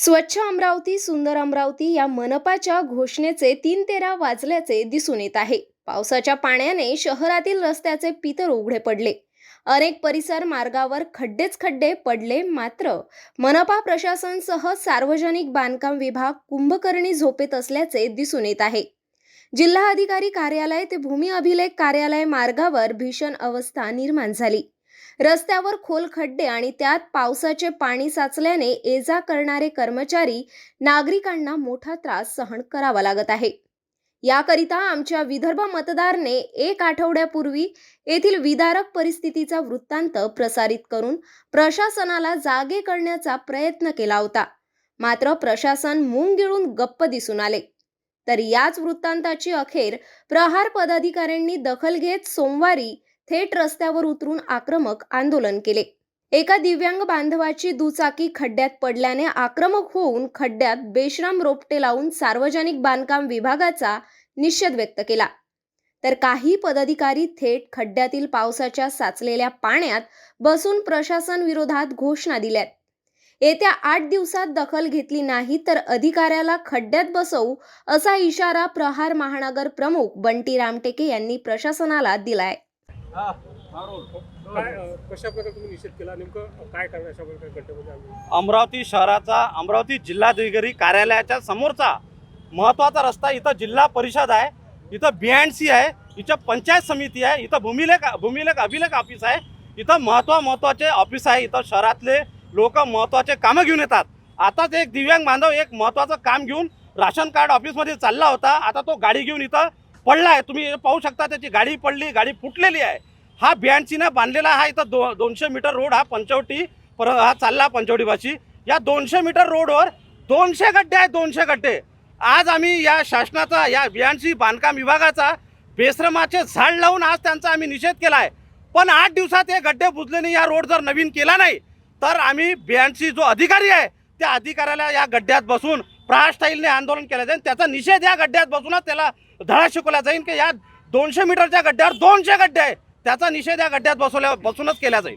स्वच्छ अमरावती सुंदर अमरावती या मनपाच्या घोषणेचे तीन तेरा वाजल्याचे दिसून येत आहे. पावसाच्या पाण्याने शहरातील रस्त्याचे पितर उघडे पडले. अनेक परिसर मार्गावर खड्डेच खड्डे पडले मात्र मनपा प्रशासनसह सार्वजनिक बांधकाम विभाग कुंभकर्णी झोपेत असल्याचे दिसून येत आहे. जिल्हा अधिकारी कार्यालय ते भूमी अभिलेख कार्यालय मार्गावर भीषण अवस्था निर्माण झाली. रस्त्यावर खोल खड्डे आणि त्यात पावसाचे पाणी साचल्याने ये जा करणारे कर्मचारी नागरिकांना मोठा त्रास सहन करावा लागत आहे. याकरिता आमच्या विदर्भ मतदारने एक आठवड्यापूर्वी येथील विदारक परिस्थितीचा वृत्तांत प्रसारित करून प्रशासनाला जागे करण्याचा प्रयत्न केला होता. मात्र प्रशासन मूंग गिळून गप्प दिसून आले. तर याच वृत्तांताची अखेर प्रहार पदाधिकाऱ्यांनी दखल घेत सोमवारी थेट रस्त्यावर उतरून आक्रमक आंदोलन केले. एका दिव्यांग बांधवाची दुचाकी खड्ड्यात पडल्याने आक्रमक होऊन खड्ड्यात बेशराम रोपटे लावून सार्वजनिक बांधकाम विभागाचा निषेध व्यक्त केला. तर काही पदाधिकारी थेट खड्ड्यातील पावसाच्या साचलेल्या पाण्यात बसून प्रशासन विरोधात घोषणा दिल्यात. येत्या आठ दिवसात दखल घेतली नाही तर अधिकाऱ्याला खड्ड्यात बसवू असा इशारा प्रहार महानगर प्रमुख बंटी रामटेके यांनी प्रशासनाला दिलाय. कशा प्रकारे तुम्ही निषेध केला? नेमकं काय करणार अशा प्रकारे घटनेमध्ये आम्ही अमरावती शहराचा अमरावती जिल्हाधिकारी कार्यालयाच्या समोरचा महत्त्वाचा रस्ता इथं जिल्हा परिषद आहे इथं बी अँड सी आहे इथं पंचायत समिती आहे इथं भूमिलेख भूमिलेख अभिलेख ऑफिस आहे इथं महत्त्व महत्त्वाचे ऑफिस आहे इथं शहरातले लोक महत्त्वाचे कामं घेऊन येतात. आताच एक दिव्यांग बांधव एक महत्त्वाचं काम घेऊन राशन कार्ड ऑफिसमध्ये चालला होता आता तो गाडी घेऊन इथं पडला आहे तुम्ही पाहू शकता त्याची गाडी पडली गाडी फुटलेली आहे. हा बियांचीनं बांधलेला हा इथं दो दोनशे मीटर रोड हा पंचवटी पर हा चालला पंचवटीपाशी. या दोनशे मीटर रोडवर दोनशे गड्डे आहेत दोनशे गड्डे. आज आम्ही या शासनाचा या बियांची बांधकाम विभागाचा बेश्रमाचे झाड लावून आज त्यांचा आम्ही निषेध केला आहे पण आठ दिवसात हे गड्डे बुजले या रोड जर नवीन केला नाही तर आम्ही बियांची जो अधिकारी आहे त्या अधिकाऱ्याला या गड्ड्यात बसून प्रहार स्टाईलने आंदोलन केलं जाईल. त्याचा निषेध या गड्ड्यात बसूनच त्याला धडा शिकवला जाईल की या दोनशे मीटरच्या गड्ड्यावर दोनशे गड्डे आहे त्याचा निषेध या गड्ड्यात बसवल्या बसूनच केला जाईल.